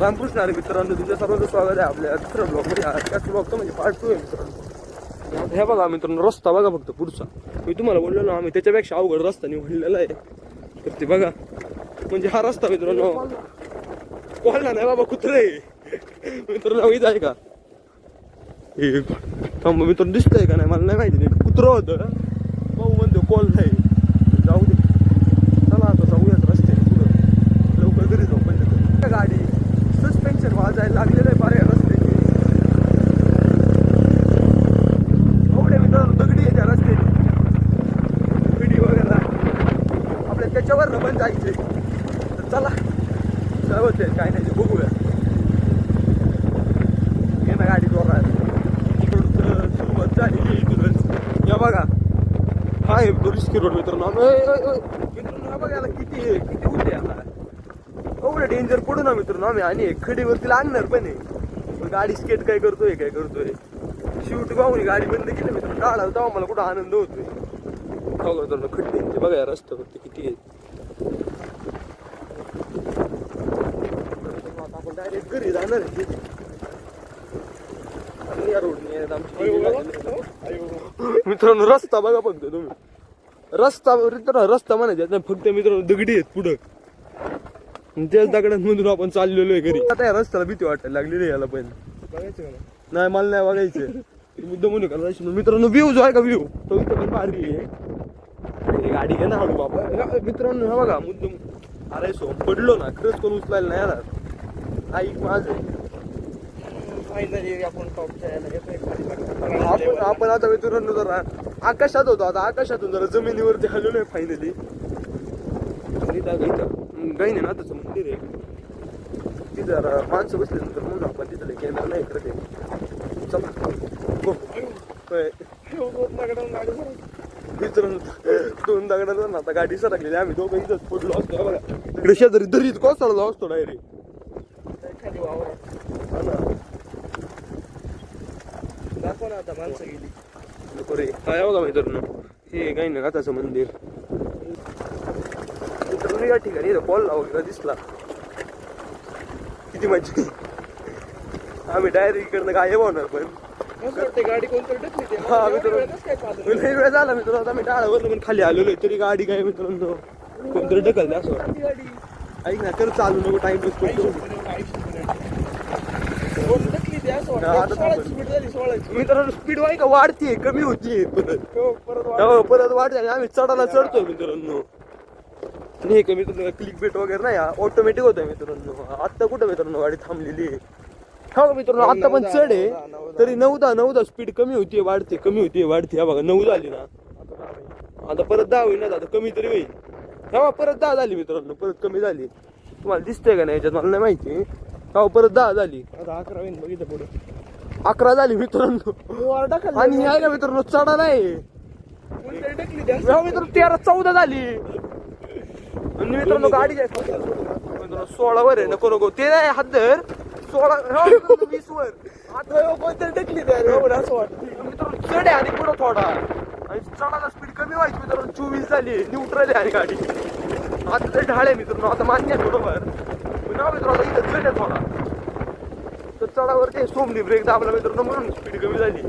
रामकृष्ण अरे मित्रांनो तुमच्या सर्वांचं स्वागत आहे आपल्या दुसऱ्या ब्लॉगमध्ये त्याच ब्लॉगचं म्हणजे पार्ट टू आहे मित्रांनो. हे बघा मित्रांनो रस्ता बघा फक्त पुढचा. मी तुम्हाला बोललो ना आम्ही त्याच्यापेक्षा अवघड रस्ता निवडलेला आहे. तर ते बघा. म्हणजे हा रस्ता मित्रांनो. कोल्हा नाही बाबा कुत्रे. मित्रांनो इथं आहे का? हे थांब मित्रांनो दिसतंय का नाही? मला नाही माहिती. नाही कुत्रं होतं. भाऊ म्हणतो कॉल नाही जाऊ दे चला आता जाऊयात रस्त्याने पुढं लवकर घरी जाऊ पहिले तर. गाडी सस्पेन्शन वाजायला लागलेलं आहे बारे रस्त्याची एवढे मित्रांनो दगडी आहे त्या रस्त्याने दगडी वगैरे आपल्या त्याच्यावर पण जायचंय तर चला काय होते काय नाही ते बघूया ये ना गाडी जोरात इकडचं सुरुवात झाली इकडूनच या बघा हा रिस्की रोड मित्रांनो. मित्रांनो हा बघा याला किती आहे, किती उद्या याला एवढं डेंजर पडू ना मित्रांनो आम्ही. आणि खडीवरती लागणार पण आहे गाडी स्केट काय करतोय काय करतोय? शिवट गावून गाडी बंद केली मित्रांनो. टाळा तेव्हा मला कुठं आनंद होतोय. हो मित्रांनो खड्डे बघा या रस्त्यावरती किती आहे आपण डायरेक्ट घरी जाणार आहे. मित्रांनो रस्ता बघा फक्त तुम्ही. रस्ता रस्ता म्हणायचा नाही फक्त मित्रांनो दगडी आहेत पुढं. त्याच दगडांमधून आपण चाललेलो आहे घरी. आता या रस्त्याला भीती वाटायला लागलेली आहे याला पण. नाही मला नाही बघायचं. मुद्दा म्हणू का. मित्रांनो व्ह्यू जो आहे का व्ह्यू तो इथं भारी आहे. गाडी घे ना हळू बाबा. मित्रांनो हा बघा मुद्दम. अरे सो पडलो ना खरंच कोण उचलायला नाही येणार ऐक माझं फायनली आपण. आपण आपण आता मित्रांनो जरा आकाशात होतो. आता आकाशातून जरा जमिनीवरती हललो आहे फायनली गाई ना त्याचं मंदिर आहे. तिथं जरा माणसं बसल्यानंतर म्हणून आपण तिथं केंद्र नाही आहे. हो. होय. दोन दगडाला आता गाडी सरकलेली आम्ही दोघं इथंच पडलो असतो. बघा. तिकडे शेजारी दरीत कोसळलो असतो डायरेक्ट ना आता माणसं गेली नको रे काय बघा मित्रांनो हे काही ना मंदिर मित्रांनो या ठिकाणी कॉल लावला दिसला किती मजा आम्ही डायरेक्ट इकडनं गायब होणार पण गाडी कोणतरी हा, मी वेळ लई वेळ झाला मित्रांनो आता मी डाळावर पण खाली आलेलो आहे तरी गाडी काय मित्रांनो कोणतरी ढकलते असं वाटतं. ऐक ना तर चालू नको टाइम वेस्ट करतो स्पीड मित्रांनो स्पीड वाई का वाढतीये कमी होतीये परत परत हो, परत वाढते आणि आम्ही चढायला चढतोय मित्रांनो. नाही का मित्रांनो क्लिक बेट वगैरे नाही ऑटोमॅटिक होतंय मित्रांनो. आत्ता कुठं मित्रांनो गाडी थांबलेली आहे? मित्रांनो आता पण चढ आहे. आहे नऊ दहा, नऊ दहा. तरी नऊदा नऊदा स्पीड कमी होतीये वाढते कमी होतीये वाढते. हा बघा नऊ झाली ना. आता परत दहा होईल ना आता कमी तरी होईल. हा परत दहा झाली मित्रांनो परत कमी झाली. तुम्हाला दिसतंय का नाही याच्यात मला नाही माहिती. हा परत दहा झाली. आता अकरा होईन बघितलं पुढे. अकरा झाली मित्रांनो. आणि हे आहे का मित्रांनो चढा नाही. कोणतरी. हा मित्रांनो तेरा चौदा झाली. आणि मित्रांनो गाडी मित्रांनो सोळा वर आहे नको नको. ते नाही हद्दर सोळा हा मित्रांनो, वीस वर. आता हो, कोणतरी टकली ते. एवढं असं वाटतं. मित्रांनो चढ आहे आणि पुढं थोडा. आणि चढायला स्पीड कमी व्हायची मित्रांनो. चोवीस झाली न्यूट्रल आहे आणि गाडी. आता ते ढाळ मित्रांनो. आता मान्य आहे बरोबर हा मित्रांनो थोडा. तर चढावरती सोमनी ब्रेक दाबला मित्रांनो म्हणून स्पीड कमी झाली.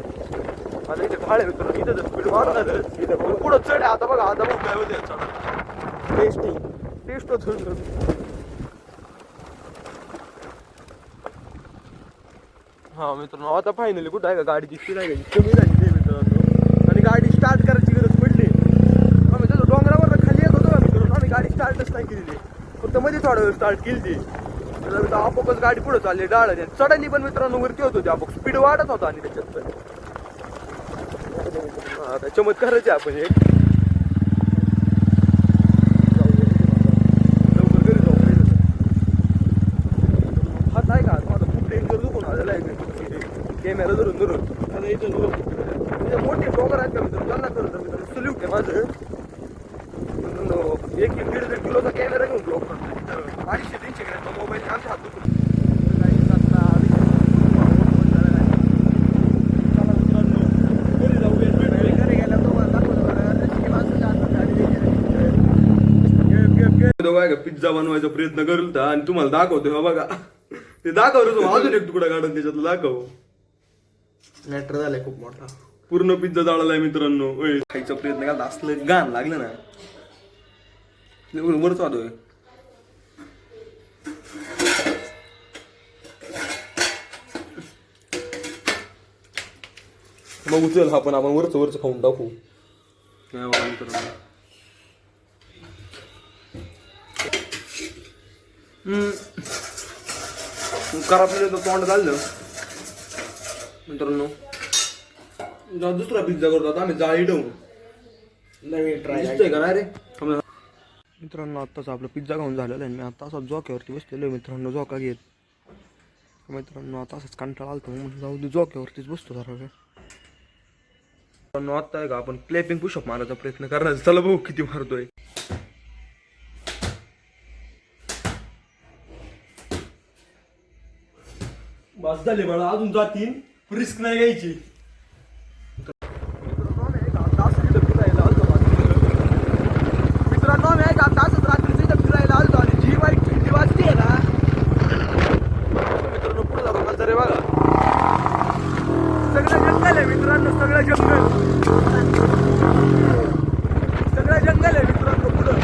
आता इथे ढाळ मित्र मित्रांनो इथं जर स्पीड वाढणार इथं पुढं चढ आहे आता बघा आता बघ काय होते चढा टेस्टिंग टेस्ट होतो हा मित्रांनो आता फायनली कुठं आहे का? गाडीची स्पीड आहे का? कमी झाली ते मित्रांनो. आणि गाडी स्टार्ट करायची गरज पडली. आम्ही त्याचं डोंगरावर खाली येत होतो मित्रांनो आम्ही गाडी स्टार्टच नाही केलेली फक्त मध्ये थोडा वेळ स्टार्ट केली तर आपोआपच गाडी पुढे चालली डाळ चढायली पण मित्रांनो वरती होत होती आपोआप. स्पीड वाढत होता आणि त्याच्यात पण. आता चमत्कारच आहे आपण एक जाऊ. आहे का? खूप आहे. कॅमेरा धरून धरून. आता इथं म्हणजे मोठे डोंगर आहेत का मित्र त्यांना करत मित्र सल्यूट आहे माझं. एक एक दीड दीड किलोचा कॅमेरा अडीचशे तीनशे मोबाईल पिझ्झा बनवायचा प्रयत्न करत होता आणि तुम्हाला दाखवतो हा बघा. ते दाखव रे तू अजून एक तुकडा काढून त्याच्यातला दाखव. मॅटर झालाय खूप मोठा. पूर्ण पिझ्झा जाळालाय मित्रांनो. खायचा प्रयत्न केला. असलं गाण लागलं ना. वरच वादोय मग उचल हा पण आपण वरच वरच खाऊन टाकू. काय बघा मित्रांनो हम्म. करापलेलं तर तोंड झालं मित्रांनो. जा दुसरा पिझ्झा करतो आता आम्ही जाळी ठेवू नवीन ट्राय दिसतोय का नाही रे? मित्रांनो आत्ताच आपलं पिझ्झा खाऊन झालेलं आहे. मी आता असाच झोक्यावरती बसलेलो आहे मित्रांनो झोका घेत. मित्रांनो आता असंच कंटाळा आलतो म्हणून जाऊ दे झोक्यावरतीच बसतो जरा वेळ. मित्रांनो आता आहे का आपण क्लॅपिंग पुशअप मारायचा प्रयत्न करणार. चला भाऊ किती मारतोय. बस झाले बाळा अजून जातील. रिस्क नाही घ्यायची मित्रांनो मी का तासच रात्रीची इथं फिरायला आलतो आणि जी वाईट थंडी वाजते ना मित्रांनो पुढे जातो नजर आहे बघा सगळं जंगल आहे मित्रांनो सगळं जंगल सगळं जंगल आहे मित्रांनो पुढं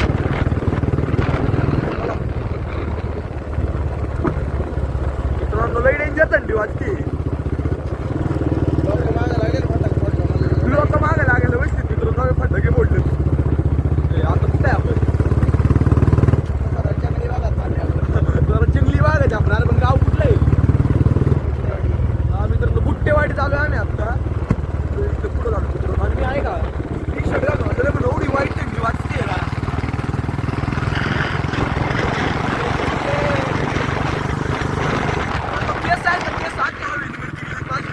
मित्रांनो लई डेंजर थंडी वाजते लोक मागे लागेल व्यवस्थित मित्रांनो फटाके फोडले ए, आता कुठे आहे आपण जरा जंगली बाग आहे आपल्याला पण गाव कुठलं आहे हा मित्रांनो बुट्टेवाडी चालू आहे आम्ही आता तर इथं पुढं जातो मित्रांनो आणि मी आहे का टी शर्ट घालून आलेलो, पण एवढी वाईट थंडी वाजते ना आता केस आहे तर केस आत घ्यावे मित्रांनो, माझे.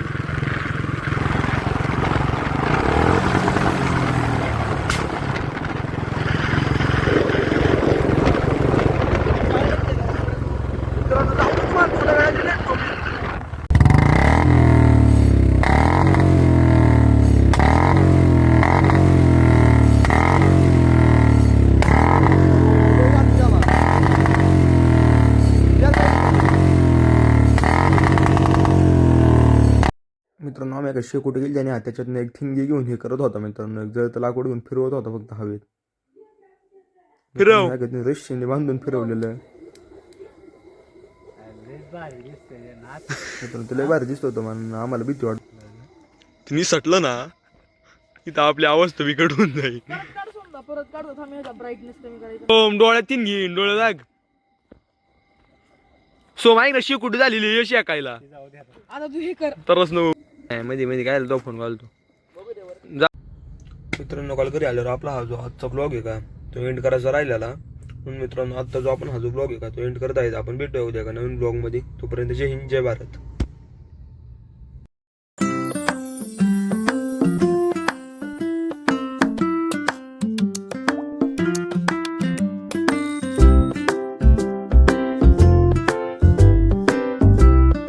मित्रांनो जाऊ तुम्हाला थोड्या वेळाने भेटतो मी. आम्ही एका शेकोटी गेली आणि त्याच्यातनं एक थिंगी घेऊन हे करत होता मित्रांनो. एक जळतं लाकूड घेऊन फिरवत होता फक्त हवेत. फिरव. रश्शीने बांधून फिरवलेलं. तुला भारी दिसत होतं आम्हाला भीती वाटत तुम्ही सटलं ना इथं आपली अवस्था बिकट होऊन जाईल. परत काढतो थांब ह्याचा ब्राईटनेस कमी करायचा ओम डोळ्यात तीन घेईन डोळे लाग सो माहिती ना शेकुटी झालेली यश ऐकायला आता तू हे कर. तरच नाही मध्ये मध्ये काय तो फोन घालतो जा. मित्रांनो कॉल घरी आल्यावर आपला हा जो आजचा ब्लॉग आहे का तो एंड करायचा राहिलेला. म्हणून मित्रांनो आत्ता जो आपण हा जो ब्लॉग आहे का तो एंड करता येईल आपण भेटूया उद्या का नवीन ब्लॉगमध्ये. तोपर्यंत जय हिंद जय भारत.